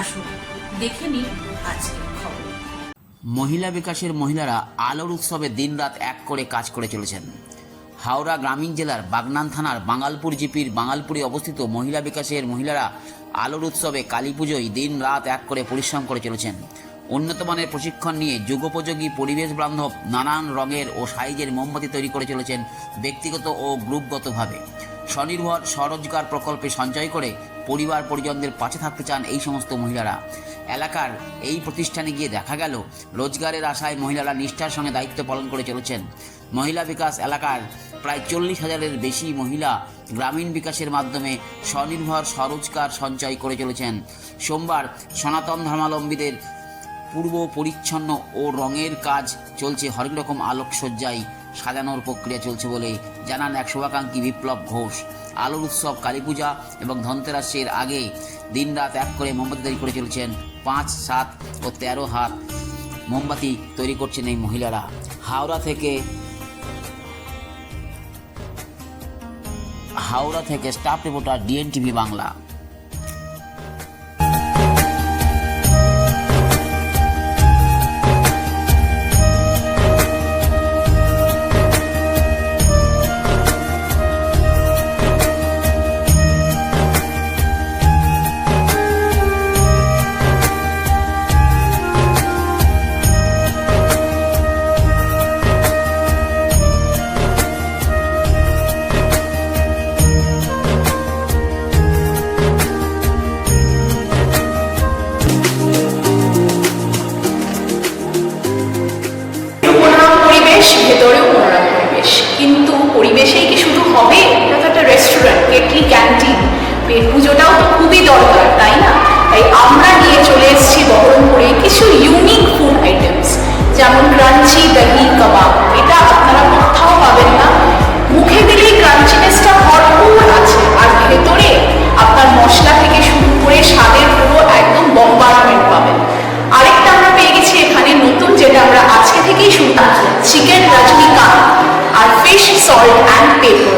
আসুন, দেখে নিন আজকের খবর। মহিলা বিকাশের মহিলারা আলোর উৎসবে দিনরাত এক করে কাজ করে চলেছেন। হাওড়া গ্রামীণ জেলার বাগনান থানার বাঙালপুর জিপির বাঙালপুরে অবস্থিত মহিলা বিকাশের মহিলারা আলোর উৎসবে কালী পুজোয় দিন রাত এক করে পরিশ্রম করে চলেছেন। উন্নত মানের প্রশিক্ষণ নিয়ে যুগোপযোগী পরিবেশ বান্ধব নানান রঙের ও সাইজের মোমবাতি তৈরি করে চলেছেন ব্যক্তিগত ও গ্রুপগতভাবে। স্বনির্ভর স্বরোজগার প্রকল্পে সঞ্চয় করে পরিবার পরিজনদের পাশে থাকতে চান এই সমস্ত মহিলারা। এলাকার এই প্রতিষ্ঠানে গিয়ে দেখা গেল, রোজগারের আশায় মহিলারা নিষ্ঠার সঙ্গে দায়িত্ব পালন করে চলেছেন। মহিলা বিকাশ এলাকার প্রায় চল্লিশ হাজারের বেশি মহিলা গ্রামীণ বিকাশের মাধ্যমে স্বনির্ভর, স্বরোজগার সঞ্চয় করে চলেছেন। সোমবার সনাতন ধর্মাবলম্বীদের পূর্ব পরিচ্ছন্ন ও রঙের কাজ চলছে হরেক রকম আলোকসজ্জায়। সাজানোর প্রক্রিয়া চলছে বলে জানান এক শুভাকাঙ্ক্ষী বিপ্লব ঘোষ। আলোর উৎসব, কালী পূজা এবং ধনতেরাসের আগে দিনরাত এক করে মোমবাতি তৈরি করে চলেছেন পাঁচ, সাত ও তেরো হাত মোমবাতি তৈরি করছেন এই মহিলারা। হাওড়া থেকে হাওড়া থেকে staff reporter DN TV Bangla. আমরা নিয়ে চলে এসেছি বহরমপুরে কিছু ইউনিক ফুড আইটেমস যেমন ক্রাঞ্চি দহি কাবাব এটা আপনারা কোথাও পাবেন না। মুখে দিলেই ক্রাঞ্চিনেসটা ভরপুর আছে। আর ভেতরে আপনার মশলা থেকে শুরু করে স্বাদের পুরো একদম বম্বারমেন্ট পাবেন। আরেকটা আমরা পেয়ে গেছি এখানে নতুন, যেটা আমরা আজকে থেকেই শুরু চিকেন রজনীকান্ত আর ফিশ সল্ট অ্যান্ড পেপার